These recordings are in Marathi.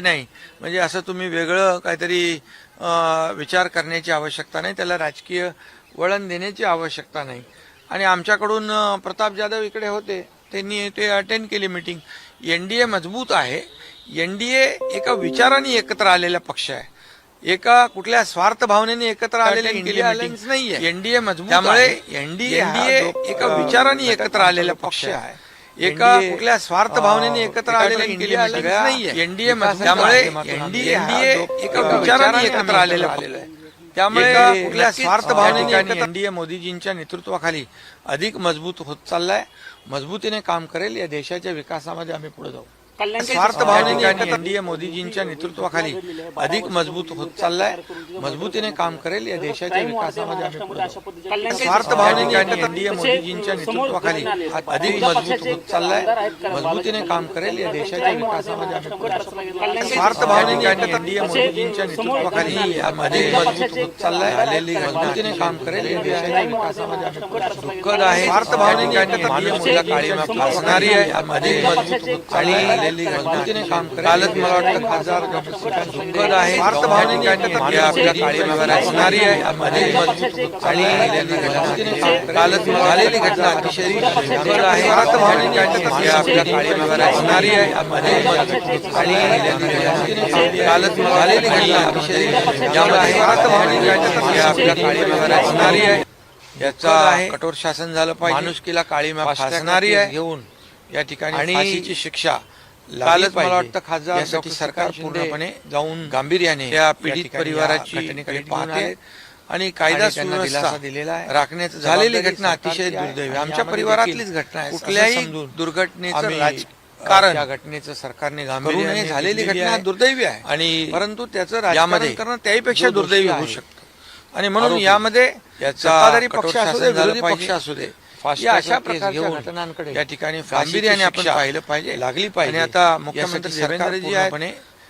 नाही. म्हणजे असं तुम्ही वेगळं काहीतरी विचार करण्याची आवश्यकता नाही त्याला राजकीय वळण देण्याची आवश्यकता नाही. आणि आमच्याकडून प्रताप जाधव इकडे होते त्यांनी ते अटेंड केली मिटिंग एनडीए मजबूत आहे. एनडीए एका विचाराने एकत्र आलेला पक्ष आहे. एका कुठल्या स्वार्थ भावनेने एकत्र आलेल्या इंडिया अलायन्स नाहीये. एनडीए मजबूत त्यामुळे एनडीए एका विचाराने एकत्र आलेला पक्ष आहे. एका कुठल्या स्वार्थ भावनेने एकत्र आलेल्या नाहीये. एनडीए त्यामुळे एनडीए एनडीए एका विचाराने एकत्र आलेला आलेला आहे. त्यामुळे कुठल्या स्वार्थ भावनेने एनडीए मोदीजींच्या नेतृत्वाखाली अधिक मजबूत होत चाललाय. मजबूतीने काम करेल. या देशाच्या विकासामध्ये आम्ही पुढे जाऊ. स्वार्थ भावनेने एनडीए मोदीजींच्या नेतृत्वाखाली अधिक मजबूत होत चाललाय. मजबूतीने काम करेल या देशाच्या विकासामध्ये आम्ही स्वार्थ भावनेने एनडीए मोदीजींच्या नेतृत्वाखाली अधिक मजबूत होत चाललाय. मजबूतीने काम करेल या देशाच्या विकासामध्ये आम्ही स्वार्थ भावनेने एनडीए मोदीजींच्या नेतृत्वाखाली अधिक मजबूत होत चाललाय. आलेली मजबूतीने काम करेल या देशाच्या विकासामध्ये आम्ही. दुःखद आहे स्वार्थ भावनेने फासणारी आहे. अधिक मजबूत होत चालली आलेली मजबूतीने काम करेल कालच मला वाटतं खासदार दुःखद आहे आपल्या असणारी आहे. कालच झालेली घटना अतिशय आहे आपल्या असणारी आहे. कालच झालेली घटना अतिशय आपल्या असणारी आहे याचा कठोर शासन झालं पाहिजे माणुसकीला काळीमा फासणारी आहे घेऊन या ठिकाणी शिक्षा कालच मला वाटतं खासदार यासाठी सरकार पूर्णपणे जाऊन गांभीर्याने या पीडित परिवाराची घटनेकडे पाहते आणि कायदा सुव्यवस्था दिलेला आहे. राखण्याचं झालेली घटना अतिशय दुर्दैवी आमच्या परिवारातलीच घटना आहे. कुठल्याही दुर्घटनेचं कारण या घटनेचं सरकारने गांभीर्याने झालेली घटना दुर्दैवी आहे. आणि परंतु त्याचं राजकारण करणं त्याहीपेक्षा दुर्दैवी होऊ शकतं. आणि म्हणून यामध्ये सत्ताधारी पक्ष असू दे विरोधी पक्ष असू दे या अशा प्रकारच्या घटनांकडे या ठिकाणी गांभीर्याने आपण पाहिलं पाहिजे. लागली पाहिजे. आता मुख्यमंत्री देवेंद्रजी आहेत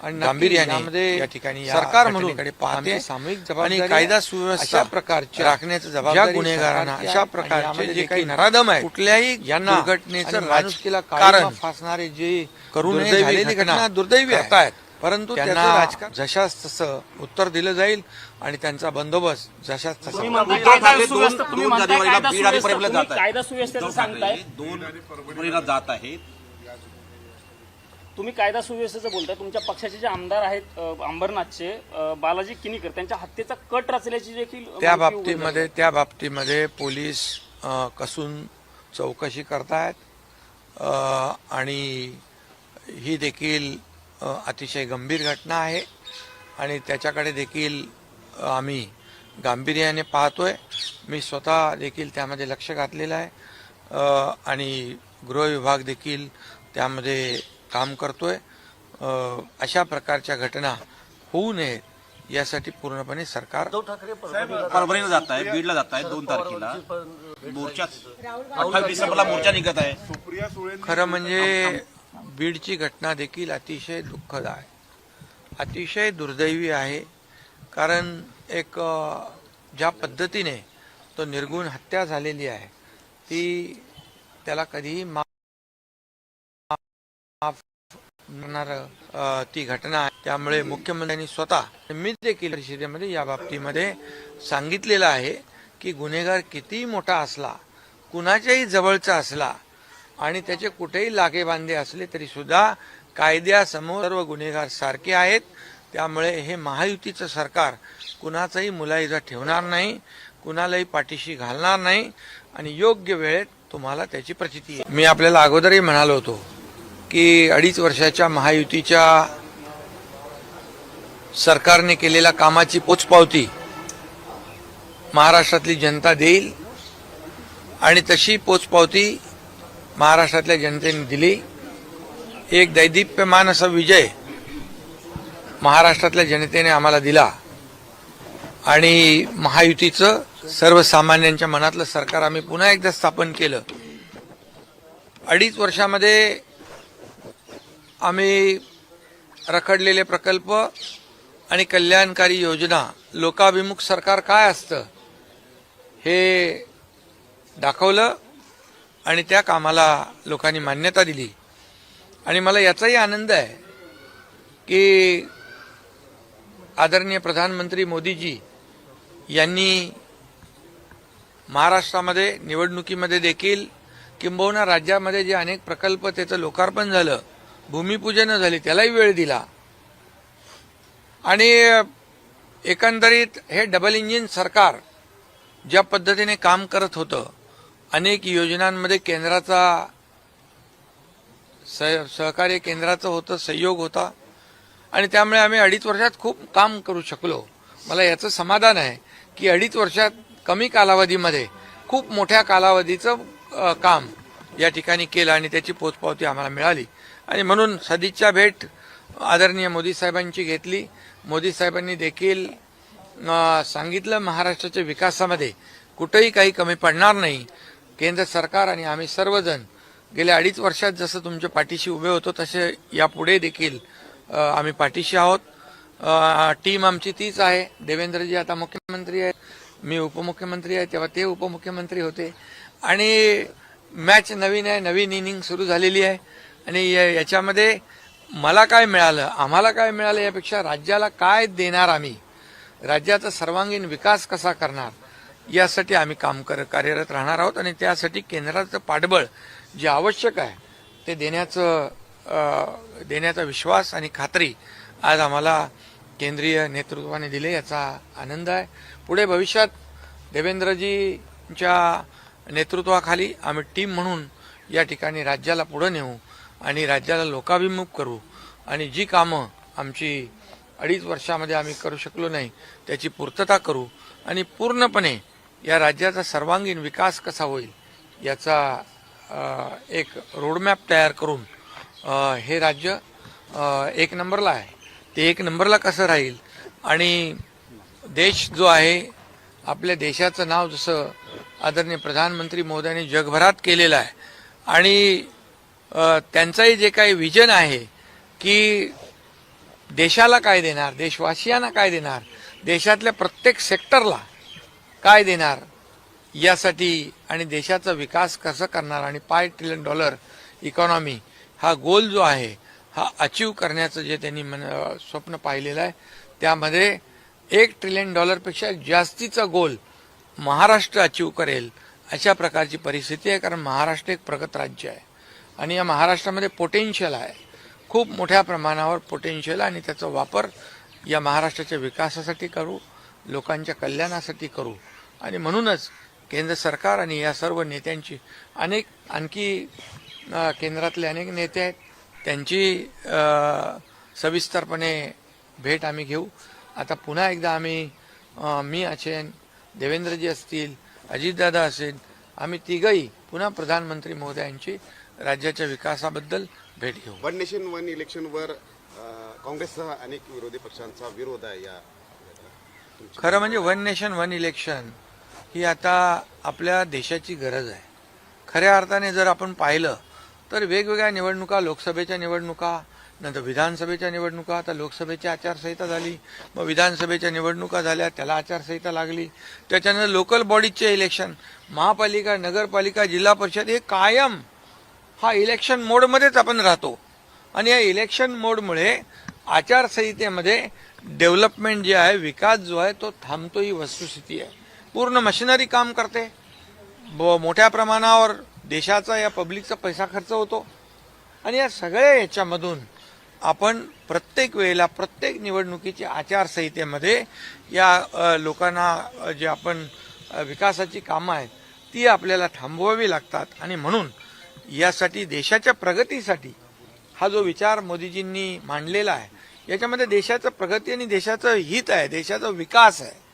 आणि गांभीर्याने या ठिकाणी सरकार म्हणून पाहते सामूहिक आणि कायदा सुव्यवस्था प्रकारचे राखण्याचं जबाबदारी गुन्हेगारांना अशा प्रकारचे जे काही नराधम आहे कुठल्याही यांना दुर्घटनेचं राजकीय कारण फासणारे जे करून घटना दुर्दैवी आहेत. परंतु त्यांना राजकारण जशास तसं उत्तर दिलं जाईल आणि त्यांचा बंदोबस्त जशास तसा जात आहे. कायदा सुव्यवस्थेचं उद्धव सांगताय ठाकरे दोन परभणीला जात आहेत तुम्ही कायदा सुव्यवस्थेचं बोलताय तुमच्या पक्षाचे जे आमदार आहेत अंबरनाथचे बालाजी किनीकर त्यांच्या हत्येचा कट रचल्याची देखील त्या. बाबतीमध्ये त्या बाबतीमध्ये पोलीस कसून चौकशी करतायत आणि ही देखील अतिशय गंभीर घटना आहे आणि त्याच्याकडे देखील आम्ही गांभीर्याने पाहतोय. मी स्वतः देखील त्यामध्ये लक्ष घातलेलं आहे. आणि गृह विभाग देखील त्यामध्ये काम करतोय. अ, अशा प्रकारच्या घटना होऊ नयेत यासाठी पूर्णपणे सरकार परभणीला जात आहे बीडला जात आहे दोन तारखेला. मोर्चा अठ्ठावीस डिसेंबरला मोर्चा निघत आहे. खरं म्हणजे बीडची घटना देखील अतिशय दुःखद आहे अतिशय दुर्दैवी आहे कारण एक ज्या पद्धतीने तो निर्गुण हत्या झालेली आहे ती त्याला कधीही मा- माफ करणार ती घटना आहे. त्यामुळे मुख्यमंत्र्यांनी स्वतः मी देखील परिषदेमध्ये या बाबतीमध्ये सांगितलेलं आहे की गुन्हेगार किती मोठा असला कुणाच्याही जवळचा असला आणि त्याचे कुठेही लागेबांधे असले तरी सुद्धा कायद्यासमोर सर्व गुन्हेगार सारखे आहेत. त्यामुळे हे महायुतीचं सरकार कुणाचाही मुलाइजा ठेवणार नाही कुणालाही पाठीशी घालणार नाही आणि योग्य वेळेत तुम्हाला त्याची प्रचिती मी आपल्याला अगोदरही म्हणालो होतो की अडीच वर्षाच्या महायुतीच्या सरकारने केलेल्या कामाची पोचपावती महाराष्ट्रातली जनता देईल आणि तशी पोचपावती महाराष्ट्रातल्या जनतेने दिली. एक दैदिप्यमान असा विजय महाराष्ट्रातल्या जनतेने आम्हाला दिला. आणि महायुतीचं सर्वसामान्यांच्या मनातलं सरकार आम्ही पुन्हा एकदा स्थापन केलं. अडीच वर्षामध्ये आम्ही रखडलेले प्रकल्प आणि कल्याणकारी योजना लोकाभिमुख सरकार काय असतं हे दाखवलं. आणि त्या कामाला लोकांनी मान्यता दिली. आणि मला याचाही आनंद आहे की आदरणीय प्रधानमंत्री मोदीजी यांनी महाराष्ट्रामध्ये निवडणुकीमध्ये देखील किंबहुना राज्यामध्ये जे अनेक प्रकल्प त्याचं लोकार्पण झालं भूमिपूजन झाली त्यालाही वेळ दिला. आणि एकंदरीत हे डबल इंजिन सरकार ज्या पद्धतीने काम करत होतं अनेक योजनांमध्ये केंद्राचा सह- सहकार्य केंद्राचं होतं सहयोग होता. आणि त्यामुळे आम्ही अडीच वर्षात खूप काम करू शकलो. मला याचं समाधान आहे की अडीच वर्षात कमी कालावधीमध्ये खूप मोठ्या कालावधीचं काम या ठिकाणी केलं आणि त्याची पोचपावती आम्हाला मिळाली. आणि म्हणून सदिच्छा भेट आदरणीय मोदी साहेबांची घेतली. मोदी साहेबांनी देखील सांगितलं महाराष्ट्राच्या विकासामध्ये कुठंही काही कमी पडणार नाही. केंद्र सरकार आणि आम्ही सर्वजण गेल्या अडीच वर्षात जसं तुमच्या पाठीशी उभे होतो तसे यापुढे देखील आम्ही पाठीशी आहोत. टीम आमची तीच आहे. देवेंद्रजी आता मुख्यमंत्री आहेत. मी उपमुख्यमंत्री आहे तेव्हा ते उपमुख्यमंत्री होते. आणि मॅच नवीन आहे नवीन इनिंग सुरू झालेली आहे. आणि या- याच्यामध्ये मला काय मिळालं आम्हाला काय मिळालं यापेक्षा राज्याला काय देणार आम्ही? राज्याचा सर्वांगीण विकास कसा करणार? यासाठी आम्ही काम कर कार्यरत राहणार आहोत आणि त्यासाठी केंद्राचं पाठबळ जे आवश्यक आहे ते देण्याचं देण्याचा विश्वास आणि खात्री आज आम्हाला केंद्रीय नेतृत्वाने दिले याचा आनंद आहे. पुढे भविष्यात देवेंद्रजींच्या नेतृत्वाखाली आम्ही टीम म्हणून या ठिकाणी राज्याला पुढं नेऊ आणि राज्याला लोकाभिमुख करू. आणि जी कामं आमची अडीच वर्षामध्ये आम्ही करू शकलो नाही त्याची पूर्तता करू आणि पूर्णपणे या राज्याचा सर्वांगीण विकास कसा होईल याचा एक रोडमॅप तयार करून हे राज्य एक नंबरला आहे. ते एक नंबरला कसं राहील? आणि देश जो आहे आपल्या देशाचं नाव जसं आदरणीय प्रधानमंत्री मोदयांनी जगभरात केलेलं आहे आणि त्यांचंही जे काही विजन आहे की देशाला काय देणार देशवासियांना काय देणार देशातल्या प्रत्येक सेक्टरला काय देणार? यासाठी आणि देशाचा विकास कसं करणार आणि पाय ट्रिलियन डॉलर इकॉनॉमी हा गोल जो आहे हा अचीव करण्याचं जे त्यांनी मन स्वप्न पाहिलेलं आहे त्यामध्ये एक ट्रिलियन डॉलरपेक्षा जास्तीचा गोल महाराष्ट्र अचीव करेल अशा प्रकारची परिस्थिती आहे कारण महाराष्ट्र एक प्रगत राज्य आहे. आणि या महाराष्ट्रामध्ये पोटेन्शियल आहे. खूप मोठ्या प्रमाणावर पोटेन्शियल आणि त्याचा वापर या महाराष्ट्राच्या विकासासाठी करू लोकांच्या कल्याणासाठी करू. आणि म्हणूनच केंद्र सरकार आणि या सर्व नेत्यांची अनेक आणखी केंद्रातले अनेक नेते आहेत. त्यांची सविस्तरपणे भेट आम्ही घेऊ. आता पुन्हा एकदा आम्ही मी असेन देवेंद्रजी असतील अजितदादा असेल आम्ही तिघही पुन्हा प्रधानमंत्री महोदयांची राज्याच्या विकासाबद्दल भेट घेऊ. वन नेशन वन इलेक्शनवर काँग्रेससह अनेक विरोधी पक्षांचा विरोध आहे या खरं म्हणजे वन नेशन वन इलेक्शन ही आता आपल्या देशाची गरज आहे. खऱ्या अर्थाने जर आपण पाहिलं तर वेगवेगळ्या निवडणुका लोकसभेच्या निवडणुका नंतर विधानसभेच्या निवडणुका आता लोकसभेची आचारसंहिता झाली मग विधानसभेच्या निवडणुका झाल्या त्याला आचारसंहिता लागली. त्याच्यानंतर लोकल बॉडीजचे इलेक्शन महापालिका नगरपालिका जिल्हा परिषद हे कायम हा इलेक्शन मोडमध्येच आपण राहतो. आणि या इलेक्शन मोडमुळे आचारसंहितेमध्ये डेव्हलपमेंट जे आहे विकास जो आहे तो थांबतो ही वस्तुस्थिती आहे. पूर्ण मशिनरी काम करते. ब- मोठ्या प्रमाणावर देशाचा या पब्लिकचा पैसा खर्च होतो. आणि या सगळ्या याच्यामधून आपण प्रत्येक वेळेला प्रत्येक निवडणुकीच्या आचारसंहितेमध्ये या लोकांना जे आपण विकासाची कामं आहेत ती आपल्याला थांबवावी लागतात. आणि म्हणून यासाठी देशाच्या प्रगतीसाठी हा जो विचार मोदीजींनी मांडलेला आहे याच्यामध्ये देशाचं प्रगती आणि देशाचं हित आहे देशाचा विकास आहे.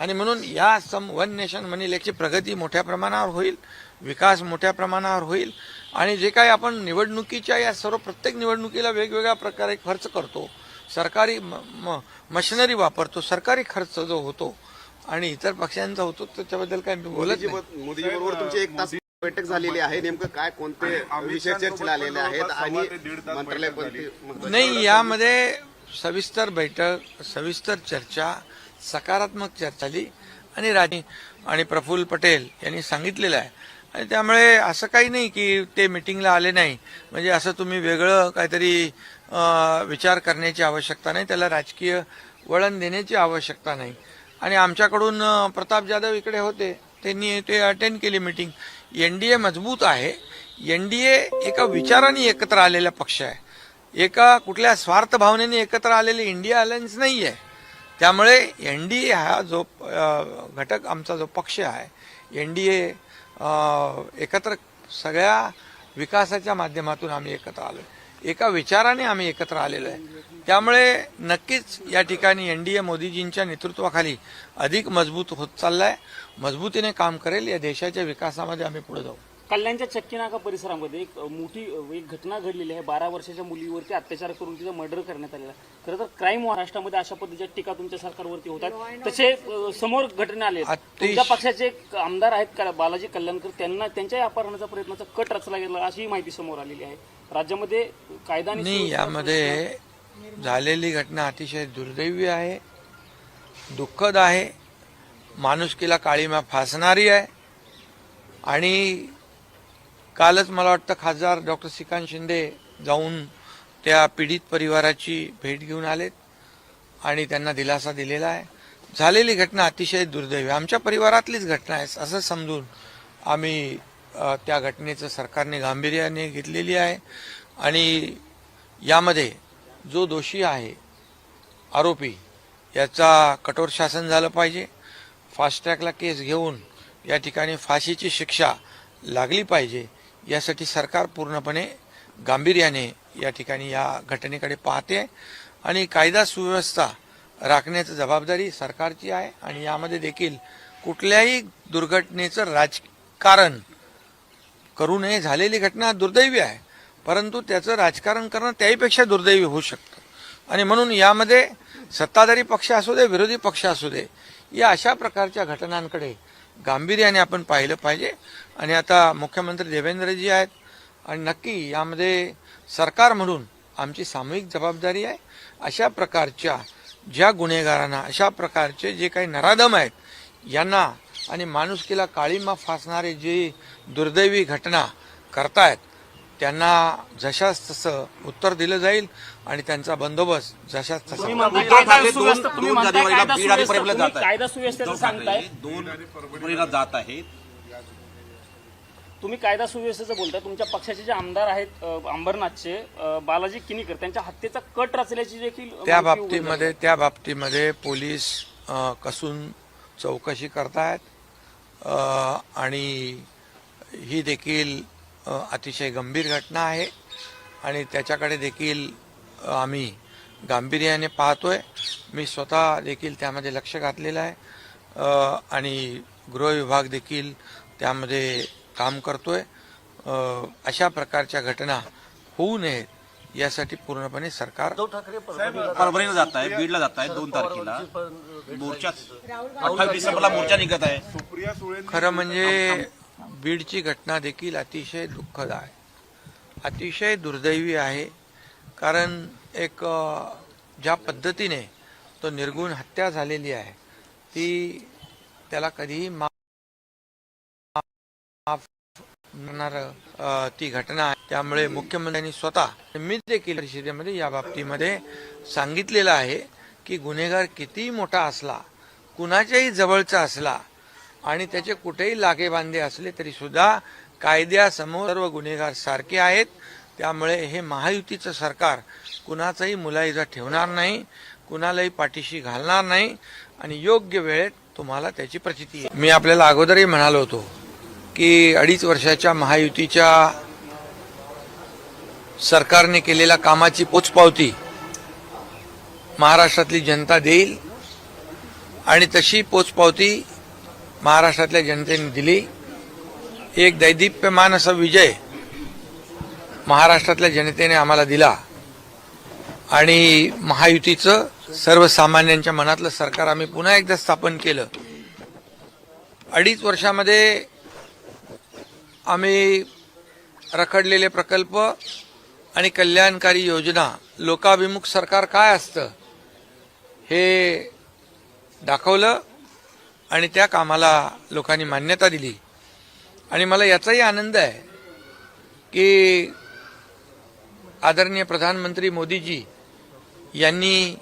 आणि म्हणून या सम वन नेशन वन इलेक्शनची प्रगती मोठ्या प्रमाणावर होईल विकास मोठ्या प्रमाणावर होईल आणि जे काही आपण निवडणुकीच्या या सर्व प्रत्येक निवडणुकीला वेगवेगळ्या प्रकारे खर्च करतो सरकारी म- म- मशिनरी वापरतो सरकारी खर्च जो होतो आणि इतर पक्षांचा होतो त्याच्याबद्दल काही मी बोलत बरोबर तुमची एक तास बैठक झालेली आहे नेमकं काय कोणते विषय चर्चेला आलेले आहेत आणि मंत्रालय नाही यामध्ये सविस्तर बैठक सविस्तर चर्चा सकारात्मक चर्चा झाली आणि राज आणि प्रफुल्ल पटेल यांनी सांगितलेलं आहे. आणि त्यामुळे असं काही नाही की ते मिटिंगला आले नाही. म्हणजे असं तुम्ही वेगळं काहीतरी विचार करण्याची आवश्यकता नाही. त्याला राजकीय वळण देण्याची आवश्यकता नाही. आणि आमच्याकडून प्रताप जाधव इकडे होते. त्यांनी ते अटेंड केली मिटिंग. ए मजबूत आहे. एन डी ए एका विचाराने एकत्र आलेला पक्ष आहे. एका कुठल्या स्वार्थ भावनेने एकत्र आलेले इंडिया अलायन्स नाही आहे त्यामुळे एन डी ए हा जो घटक आमचा जो पक्ष आहे एन डी ए एकत्र सगळ्या विकासाच्या माध्यमातून आम्ही एकत्र आलो एका विचाराने आम्ही एकत्र आलेलो आहे. त्यामुळे नक्कीच या ठिकाणी एन डी ए मोदीजींच्या नेतृत्वाखाली अधिक मजबूत होत चाललाय. मजबूतीने काम करेल. या देशाच्या विकासामध्ये आम्ही पुढे जाऊ. कल्याणच्या चक्कीनाका परिसरामध्ये एक मोठी एक घटना घडलेली आहे. बारा वर्षाच्या मुलीवरती अत्याचार करून तिचं मर्डर करण्यात आलेला. खरं तर क्राईम महाराष्ट्रामध्ये अशा पद्धतीच्या टीका तुमच्या सरकारवरती होतात तसे समोर घटना आले तुमच्या पक्षाचे एक आमदार आहेत का- बालाजी कल्याणकर त्यांना त्यांच्याही अपहरणाचा प्रयत्नाचा कट रचला गेला अशी माहिती समोर आलेली आहे. राज्यामध्ये कायदा आणि नाही सुव्यवस्था- यामध्ये झालेली घटना अतिशय दुर्दैवी आहे दुःखद आहे माणुसकीला काळीमा फासणारी आहे आणि कालच मला वाटतं खासदार डॉक्टर श्रीकांत शिंदे जाऊन त्या पीडित परिवाराची भेट घेऊन आलेत आणि त्यांना दिलासा दिलेला आहे. झालेली घटना अतिशय दुर्दैवी आमच्या परिवारातलीच घटना आहे असं समजून आम्ही त्या घटनेचं सरकारने गांभीर्याने घेतलेली आहे. आणि यामध्ये जो दोषी आहे आरोपी याचा कठोर शासन झालं पाहिजे. फास्ट ट्रॅकला केस घेऊन या ठिकाणी फाशीची शिक्षा लागली पाहिजे. यासाठी सरकार पूर्णपणे गांभीर्याने या ठिकाणी या घटनेकडे पाहते आणि कायदा सुव्यवस्था राखण्याची जबाबदारी सरकारची आहे आणि यामध्ये देखील कुठल्याही दुर्घटनेचं राजकारण करू नये. झालेली घटना दुर्दैवी आहे परंतु त्याचं राजकारण करणं त्याहीपेक्षा दुर्दैवी होऊ शकतं. आणि म्हणून यामध्ये सत्ताधारी पक्ष असू दे विरोधी पक्ष असू दे या अशा प्रकारच्या घटनांकडे गांभीर्याने आपण पाहिलं पाहिजे. आणि आता मुख्यमंत्री देवेंद्रजी आहेत. आणि नक्की यामध्ये सरकार म्हणून आमची सामूहिक जबाबदारी आहे. अशा प्रकारच्या ज्या गुन्हेगारांना अशा प्रकारचे जे काही नराधम आहेत यांना आणि माणुसकीला काळीमा फासणारे जे दुर्दैवी घटना करतायत त्यांना जशास तसं उत्तर दिलं जाईल आणि त्यांचा बंदोबस्त जशास तुम्ही तसा उद्धव ठाकरे दोन- दोन जानेवारीला बीड आणि परभणीला जात आहे. कायदा सुव्यवस्थेचं सांगताय. दोन परभणीला जात आहेत. तुम्ही कायदा सुव्यवस्थेचं बोलताय. तुमच्या पक्षाचे जे आमदार आहेत अ, अंबरनाथचे अ, बालाजी किनीकर त्यांच्या हत्येचा कट रचल्याची देखील त्या माहिती उघड झाली. बाबतीमध्ये त्या बाबतीमध्ये पोलीस अ, कसून चौकशी करतायत. अ, आणि ही देखील अतिशय गंभीर घटना आहे आणि त्याच्याकडे देखील आम्ही गांभीर्याने पाहतोय. मी स्वतः देखील त्यामध्ये लक्ष घातलेलं आहे. आणि गृह विभाग देखील त्यामध्ये काम करतोय. अ, अशा प्रकारच्या घटना होऊ नयेत यासाठी पूर्णपणे सरकार परभणीला जात आहे बीडला जात आहे दोन तारखेला. मोर्चा अठ्ठावीस डिसेंबरला मोर्चा निघत आहे. खरं म्हणजे बीडची घटना देखील अतिशय दुःखद आहे अतिशय दुर्दैवी आहे कारण एक ज्या पद्धतीने तो निर्गुण हत्या झालेली आहे ती त्याला कधीही मा- माफ होणार ती घटना आहे. त्यामुळे मुख्यमंत्र्यांनी स्वतः मी देखील परिषदेमध्ये या बाबतीमध्ये सांगितलेलं आहे की गुन्हेगार कितीही मोठा असला कुणाच्याही जवळचा असला आणि त्याचे कुठेही लागेबांधे असले तरी सुद्धा कायद्यासमोर सर्व गुन्हेगार सारखे आहेत. त्यामुळे हे महायुतीचं सरकार कुणाचाही मुलाइजा ठेवणार नाही कुणालाही पाठीशी घालणार नाही आणि योग्य वेळेत तुम्हाला त्याची प्रचिती आहे मी आपल्याला अगोदरही म्हणालो होतो की अडीच वर्षाच्या महायुतीच्या सरकारने केलेल्या कामाची पोचपावती महाराष्ट्रातली जनता देईल आणि तशी पोचपावती महाराष्ट्रातल्या जनतेने दिली. एक दैदिप्यमान असा विजय महाराष्ट्रातल्या जनतेने आम्हाला दिला. आणि महायुतीचं सर्वसामान्यांच्या मनातलं सरकार आम्ही पुन्हा एकदा स्थापन केलं. अडीच वर्षामध्ये आम्ही रखडलेले प्रकल्प आणि कल्याणकारी योजना लोकाभिमुख सरकार काय असतं हे दाखवलं. आणि त्या कामाला लोकांनी मान्यता दिली. आणि मला याचाही आनंद आहे की आदरणीय प्रधानमंत्री मोदीजी यांनी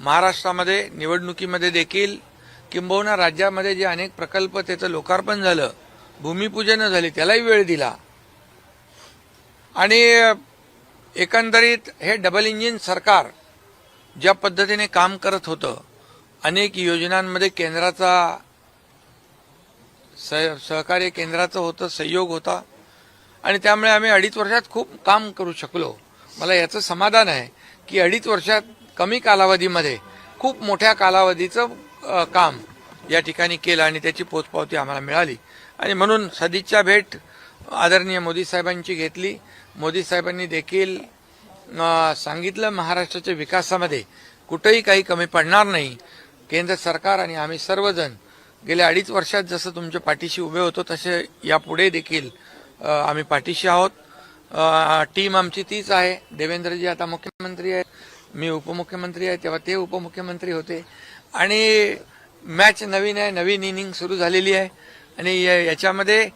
महाराष्ट्रामध्ये निवडणुकीमध्ये देखील किंबहुना राज्यामध्ये जे अनेक प्रकल्प त्याचं लोकार्पण झालं भूमिपूजन झाली त्यालाही वेळ दिला. आणि एकंदरीत हे डबल इंजिन सरकार ज्या पद्धतीने काम करत होतं अनेक योजनांमध्ये केंद्राचा सह- सहकार्य केंद्राचं होतं सहयोग होता. आणि त्यामुळे आम्ही अडीच वर्षात खूप काम करू शकलो. मला याचं समाधान आहे की अडीच वर्षात कमी कालावधीमध्ये खूप मोठ्या कालावधीचं काम या ठिकाणी केलं आणि त्याची पोचपावती आम्हाला मिळाली. आणि म्हणून सदिच्छा भेट आदरणीय मोदी साहेबांची घेतली. मोदी साहेबांनी देखील सांगितलं महाराष्ट्राच्या विकासामध्ये कुठंही काही कमी पडणार नाही. केंद्र सरकार आणि आम्ही सर्वजण गेल्या अडीच वर्षात जसं तुमच्या पाठीशी उभे होतो तसे यापुढे देखील आम्ही पाठीशी आहोत. टीम आमची तीच आहे. देवेंद्रजी आता मुख्यमंत्री आहेत. मी उपमुख्यमंत्री आहे तेव्हा ते उपमुख्यमंत्री होते. आणि मॅच नवीन आहे नवीन इनिंग सुरू झालेली आहे. आणि या- याच्यामध्ये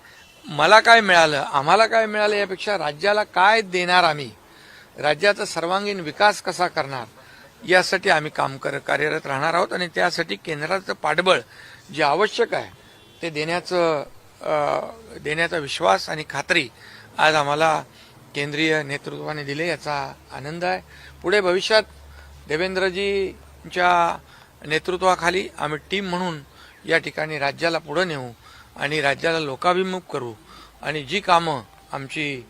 मला काय मिळालं आम्हाला काय मिळालं यापेक्षा राज्याला काय देणार आम्ही? राज्याचा सर्वांगीण विकास कसा करणार? यासाठी आम्ही काम कर कार्यरत राहणार आहोत आणि त्यासाठी केंद्राचं पाठबळ जे आवश्यक आहे ते देण्याचं देण्याचा विश्वास आणि खात्री आज आम्हाला केंद्रीय नेतृत्वाने दिले याचा आनंद आहे. पुढे भविष्यात देवेंद्रजींच्या नेतृत्वाखाली आम्ही टीम म्हणून या ठिकाणी राज्याला पुढं नेऊ आणि राज्याला लोकाभिमुख करू. आणि जी कामं आमची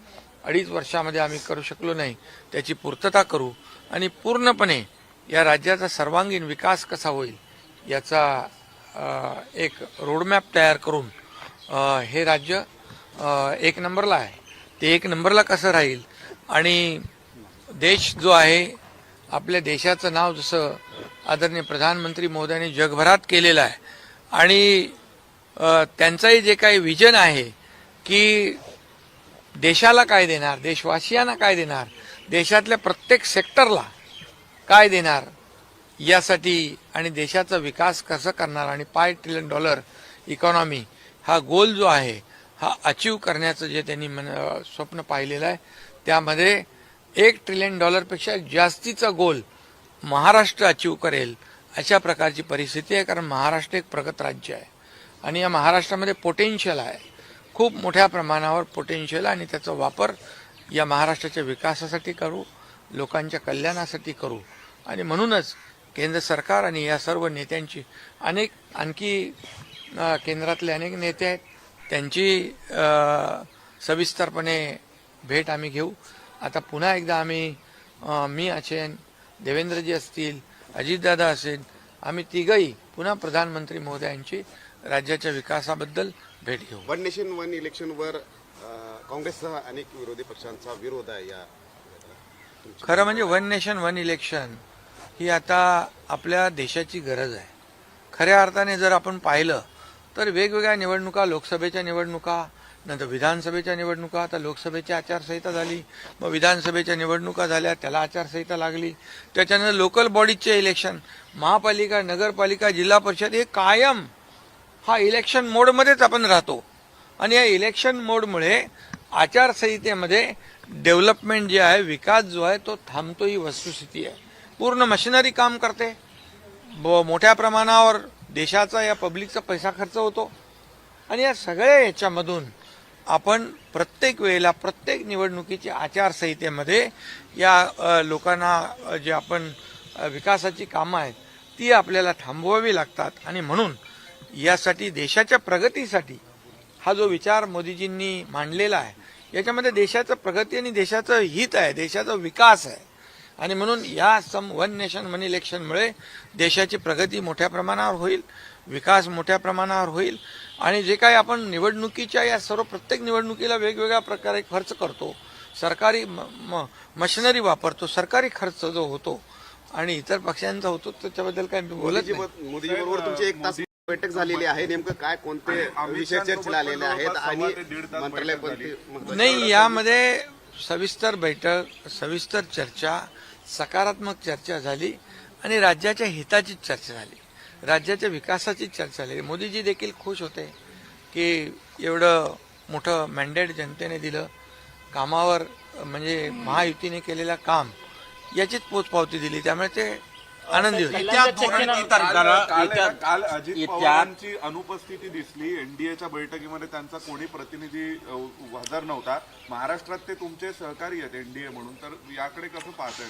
अडीच वर्षामध्ये आम्ही करू शकलो नाही त्याची पूर्तता करू आणि पूर्णपणे या राज्याचा सर्वांगीण विकास कसा होईल याचा एक रोडमॅप तयार करून हे राज्य एक नंबरला आहे. ते एक नंबरला कसं राहील आणि देश जो आहे आपल्या देशाचं नाव जसं आदरणीय प्रधानमंत्री मोदयांनी जगभरात केलेलं आहे आणि त्यांचंही जे काही विजन आहे की देशाला काय देणार देशवासियांना काय देणार देशातल्या प्रत्येक सेक्टरला काय देणार? यासाठी आणि देशाचा विकास कसं करणार आणि पाय ट्रिलियन डॉलर इकॉनॉमी हा गोल जो आहे हा अचीव करण्याचं जे त्यांनी मन स्वप्न पाहिलेलं आहे त्यामध्ये एक ट्रिलियन डॉलरपेक्षा जास्तीचा गोल महाराष्ट्र अचीव करेल अशा प्रकारची परिस्थिती आहे कारण महाराष्ट्र एक प्रगत राज्य आहे. आणि या महाराष्ट्रामध्ये पोटेन्शियल आहे. खूप मोठ्या प्रमाणावर पोटेन्शियल आणि त्याचा वापर या महाराष्ट्राच्या विकासासाठी करू लोकांच्या कल्याणासाठी करू. आणि म्हणूनच केंद्र सरकार आणि या सर्व नेत्यांची अनेक आणखी केंद्रातले अनेक नेते आहेत. त्यांची सविस्तरपणे भेट आम्ही घेऊ. आता पुन्हा एकदा आम्ही मी असेन देवेंद्रजी असतील अजितदादा असेल आम्ही तिघही पुन्हा प्रधानमंत्री महोदयांची राज्याच्या विकासाबद्दल भेट घेऊ. वन नेशन वन इलेक्शनवर काँग्रेससह अनेक विरोधी पक्षांचा विरोध आहे या खरं म्हणजे वन नेशन वन इलेक्शन ही आता आपल्या देशाची गरज आहे. खऱ्या अर्थाने जर आपण पाहिलं तर वेगवेगळ्या निवडणुका लोकसभेच्या निवडणुका नंतर विधानसभेच्या निवडणुका आता लोकसभेची आचारसंहिता झाली मग विधानसभेच्या निवडणुका झाल्या त्याला आचारसंहिता लागली. त्याच्यानंतर लोकल बॉडीजचे इलेक्शन महापालिका नगरपालिका जिल्हा परिषद हे कायम हा इलेक्शन मोडमध्येच आपण राहतो. आणि या इलेक्शन मोडमुळे आचारसंहितेमध्ये डेव्हलपमेंट जे आहे विकास जो आहे तो थांबतो ही वस्तुस्थिती आहे. पूर्ण मशिनरी काम करते. ब- मोठ्या प्रमाणावर देशाचा या पब्लिकचा पैसा खर्च होतो. आणि या सगळ्या याच्यामधून आपण प्रत्येक वेळेला प्रत्येक निवडणुकीच्या आचारसंहितेमध्ये या लोकांना जे आपण विकासाची कामं आहेत ती आपल्याला थांबवावी लागतात. आणि म्हणून यासाठी देशाच्या प्रगतीसाठी हा जो विचार मोदीजींनी मांडलेला आहे याच्यामध्ये देशाचं प्रगती आणि देशाचं हित आहे देशाचा विकास आहे. आणि म्हणून या सम वन नेशन वन इलेक्शनमुळे देशाची प्रगती मोठ्या प्रमाणावर होईल विकास मोठ्या प्रमाणावर होईल आणि जे काही आपण निवडणुकीच्या या सर्व प्रत्येक निवडणुकीला वेगवेगळ्या प्रकारे खर्च करतो सरकारी म- म- मशिनरी वापरतो सरकारी खर्च जो होतो आणि इतर पक्षांचा होतो त्याच्याबद्दल काय बोलत. मोदीजी बरोबर तुमची एक तास बैठक झालेली आहे नेमकं काय कोणते विषय चर्चेला आलेले आहेत आणि मंत्रालय कोणते नाही यामध्ये सविस्तर बैठक सविस्तर चर्चा सकारात्मक चर्चा झाली आणि राज्याच्या हिताची चर्चा झाली. राज्याच्या विकासाची चर्चा झाली. मोदीजी देखील खुश होते की एवढं मोठं मॅन्डेट जनतेने दिलं. कामावर म्हणजे महायुतीने केलेलं काम याचीच पोचपावती दिली. त्यामुळे ते आनंदी होते. अनुपस्थिती दिसली. एनडीएच्या बैठकीमध्ये त्यांचा कोणी प्रतिनिधी हजर नव्हता. महाराष्ट्रात ते तुमचे सहकारी आहेत एनडीए म्हणून. तर याकडे कसं पाहताय?